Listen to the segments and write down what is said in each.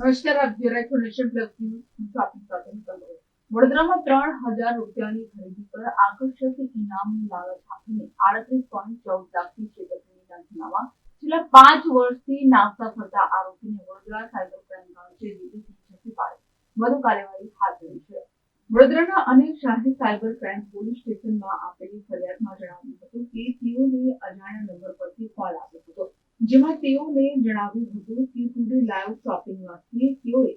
નમસ્કાર આપ જોઈ રહ્યા પ્લસ ન્યૂઝ હું આપની સાથે હેતલ વડોદરામાં ત્રણ હજાર રૂપિયાની ખરીદી પર આકર્ષક ઇનામની લાલચ આપીને આડત્રીસ પોઈન્ટ ચૌદ લાખની છેતરપિંડીના ગુનામાં છેલ્લા પાંચ વર્ષથી નાસ્તા ફરતા આરોપીને વડોદરા સાયબર ક્રાઇમ બ્રાન્ચે દિલ્હીથી ઝડપી પાડી. વધુ કાર્યવાહી હાથ ધરી છે. વડોદરાના અનેક શાહી સાયબર ક્રાઇમ પોલીસ સ્ટેશનમાં આપેલી ફરિયાદમાં જણાવ્યું હતું કે તેઓને અજાણ્યા નંબર પરથી કોલ આવ્યો હતો જેમાં તેઓને જણાવ્યું હતું કે ટુડે લાઈવ શોપિંગમાંથી તેઓએ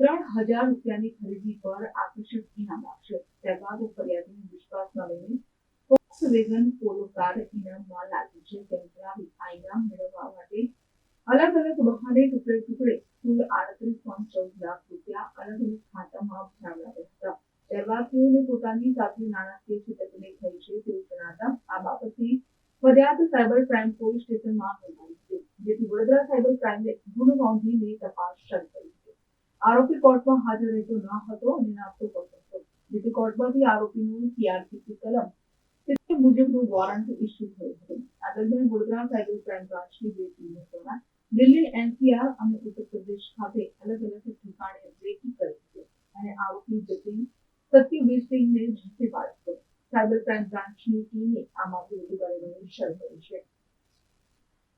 ત્રણ હજાર રૂપિયાની ખરીદી પર આકર્ષક ઇનામ આપશે. ત્યારબાદ ફરિયાદીને વિશ્વાસમાં લઈને ફોક્સ વેગન પોલો કાર ઇનામમાં લાગી છે. તેમ જણાવી આ ઇનામ મેળવવા માટે અલગ અલગ બહાને ટુકડે ટુકડે કુલ આડત્રીસ પોઈન્ટ ચૌદ લાખ રૂપિયા અલગ અલગ ખાતામાં ભરાવ્યા હતા. ત્યારબાદ તેઓને પોતાની સાથે નાણાકીય છેતરપિંડી થઈ છે તેવું જણાતા આ બાબતે ફરિયાદ સાયબર ક્રાઇમ પોલીસ સ્ટેશનમાં જેથી વડોદરા સાયબર ક્રાઇમે ગુનો નોંધીને તપાસ શરૂ કરી છે આરોપી કોર્ટમાં હાજર રહેતો ન હતો અને નાસ્તો કરતો હતો. જેથી કોર્ટમાંથી આરોપીનું સીઆરસીસી કલમ તે મુજબનું વોરંટ ઇસ્યુ થયું હતું. આ દરમિયાન વડોદરા સાયબર ક્રાઇમ બ્રાન્ચની બે ટીમો દ્વારા દિલ્હી એનસીઆર અને ઉત્તર પ્રદેશ ખાતે અલગ અલગ ઠેકાણે રેકી કરી છે અને આરોપી જતીન સત્યવીર સિંહને ઝડપી પાડ્યો સાયબર ક્રાઇમ બ્રાન્ચની ટીમે આ મામલે વધુ કાર્યવાહી શરૂ કરી છે.